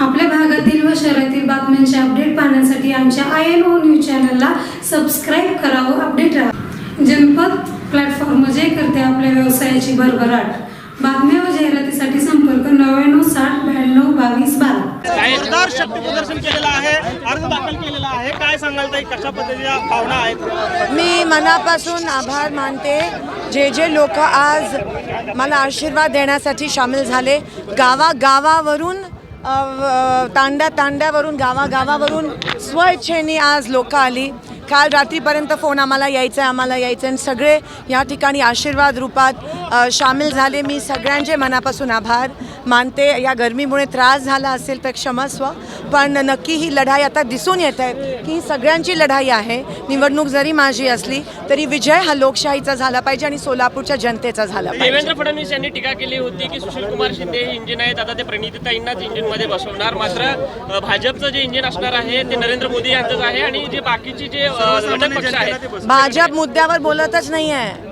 आपल्या भागातील व शहरातील बातम्यांचे अपडेट पाहण्यासाठी आमच्या आय एन ओ न्यूज चॅनलला सबस्क्राईब करा व अपडेट राहा. जनपद प्लॅटफॉर्म जे करते आपल्या व्यवसायाची भरभराट. बातम्या व जाहिरातीसाठी संपर्क नव्याण्णव साठ ब्याण्णव बावीस बारा. शक्ती प्रदर्शन केलेलं आहे अर्ज दाखल केलेला आहे. काय सांगाल ताई कशा पद्धतीच्या भावना आहेत? मी मनापासून आभार मानते. जे जे लोक आज मला आशीर्वाद देण्यासाठी सामील झाले गावागावावरून अ, व- तांड्या तांड्यावरून गावागावावरून स्वइच्छेने आज लोक आली. काल रात्रीपर्यंत फोन आम्हाला यायचा आहे आम्हाला यायचं आणि सगळे या ठिकाणी आशीर्वाद रूपात सामील झाले. मी सगळ्यांचे मनापासून आभार. मानते या गरमीमुळे त्रास झाला असेल तर क्षमस्व पण नक्की ही लढाई आता दिसून येत आहे की ही सगळ्यांची लढाई आहे. निवडणूक जरी माझी असली तरी विजय हा लोकशाहीचा झाला पाहिजे आणि सोलापूरच्या जनतेचा झाला पाहिजे. देवेंद्र फडणवीस यांनी टीका केली होती की सुशील कुमार शिंदे हे इंजिन आहेत आता ते प्रणितीताईंनाच इंजिनमध्ये बसवणार. मात्र भाजपचं जे इंजिन असणार आहे ते नरेंद्र मोदी यांचंच आहे आणि जे बाकीचे जे घटक पक्ष आहेत भाजप मुद्द्यावर बोलतच नाही आहे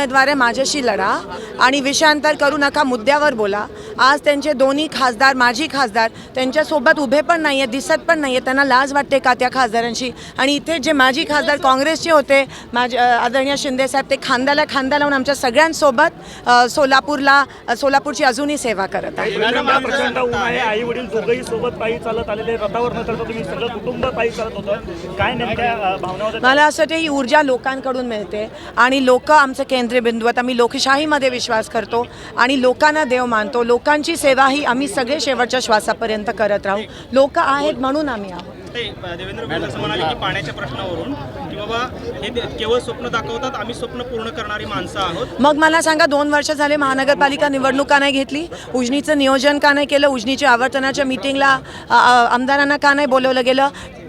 आहे माझ्याशी लढा. आणि विषयांतर करू नका मुद्द्यावर बोला. आज त्यांचे दोन्ही खासदार माजी खासदार त्यांच्यासोबत उभे पण नाही आहेत दिसत पण नाही आहेत त्यांना लाज वाटते का त्या खासदारांची आणि इथे जे माजी खासदार काँग्रेसचे होते माझे आदरणीय शिंदेसाहेब ते खांद्याला खांदा लावून आमच्या सगळ्यांसोबत सोलापूरला सोलापूरची अजूनही सेवा करत आहे. आई वडील दोघंही सोबत पायी चालत आलेले रथावर न तुम्ही सगळं कुटुंब पायी चालत होतं. काय नेमक्या भावना मला असं वाटतं ही ऊर्जा लोकांकडून मिळते. आणि लोक आमचं केंद्रबिंदू आहेत आम्ही लोकशाहीमध्ये विश्वास करतो आणि लोकांना देव मानतो. लोकांची सेवा ही आम्ही सगळे शेवटच्या श्वासापर्यंत करत राहू. लोक आहेत म्हणून आम्ही आहोत. ते देवेंद्र फडणवीस असं म्हणाले की पाण्याच्या प्रश्नावरून की बाबा हे केवळ स्वप्न दाखवतात आम्ही स्वप्न पूर्ण करणारी माणसं आहोत. मग मला सांगा दोन वर्ष झाले महानगरपालिका निवडणूक का नाही घेतली उजनीचं नियोजन का नाही केलं उजनीच्या आवर्तनाच्या मिटिंगला आमदारांना का नाही बोलवलं गेलं?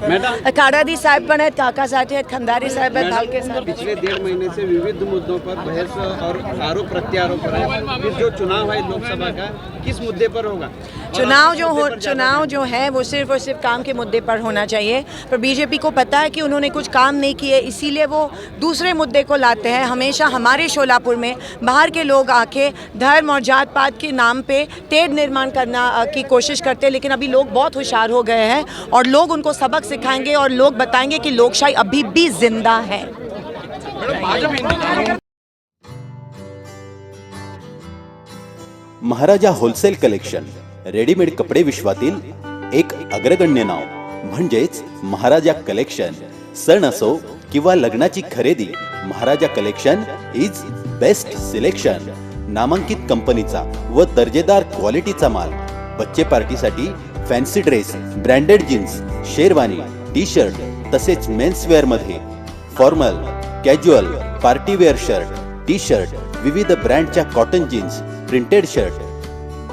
काडादी साहेब पण आहेत काकासाठी आहेत खंदारी साहेब आहेत भालके साहेब आहेत. पिछले डेढ़ महीने से विविध मुद्दों पर बहस और आरोप प्रत्यारोप है। फिर जो चुनाव है लोकसभा का किस मुद्दे पर होगा? चुनाव जो हो चुनाव जो है वो सिर्फ़ और सिर्फ़ काम के मुद्दे पर होना चाहिए। पर बीजेपी को पता है कि उन्होंने कुछ काम नहीं किए इसीलिए वो दूसरे मुद्दे को लाते हैं। हमेशा हमारे शोलापुर में बाहर के लोग आके धर्म और जात पात के नाम पे तेढ़ निर्माण करना की कोशिश करते हैं लेकिन अभी लोग बहुत होशियार हो गए हैं और लोग उनको सबक सिखाएंगे और लोग बताएंगे कि लोकशाही अभी भी जिंदा है। महाराजा होलसेल कलेक्शन रेडीमेड कपडे विश्वातील एक अग्रगण्य नाव. म्हणजेच महाराजा कलेक्शन. सण असो किंवा लग्नाची खरेदी Maharaja collection is best selection नामांकित कंपनीचा व दर्जेदार क्वालिटीचा माल. बच्चे पार्टीसाठी fancy dress branded jeans sherwani T shirt तसेच मेन्सवेअरमध्ये formal casual partywear shirt T shirt विविध ब्रँडच्या कॉटन जीन्स प्रिंटेड शर्ट.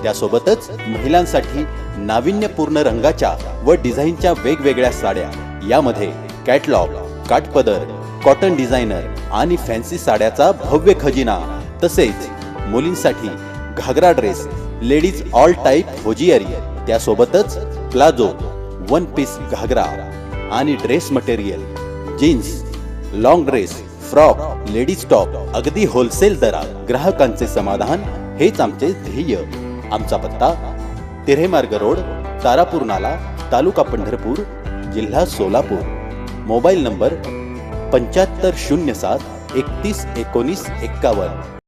त्यासोबतच महिलांसाठी नाविन्यपूर्ण रंगाच्या व डिझाईनच्या वेगवेगळ्या साड्या. यामध्ये कॅटलॉग काठपदर कॉटन डिझायनर आणि फॅन्सी साड्याचा भव्य खजिना. तसेच मुलींसाठी ghagra dress ladies all type hosiery. त्यासोबतच प्लाझो वन पीस घागरा आणि dress material jeans long dress frock ladies top अगदी होलसेल दरात ग्राहकांचे समाधान हेच आमचे ध्येय. आमचा पत्ता तिरेमार्ग रोड तारापूर नाला तालुका पंढरपूर जिल्हा सोलापूर. मोबाईल नंबर पंच्याहत्तर शून्य सात एकतीस एकोणीस एक्कावन्न.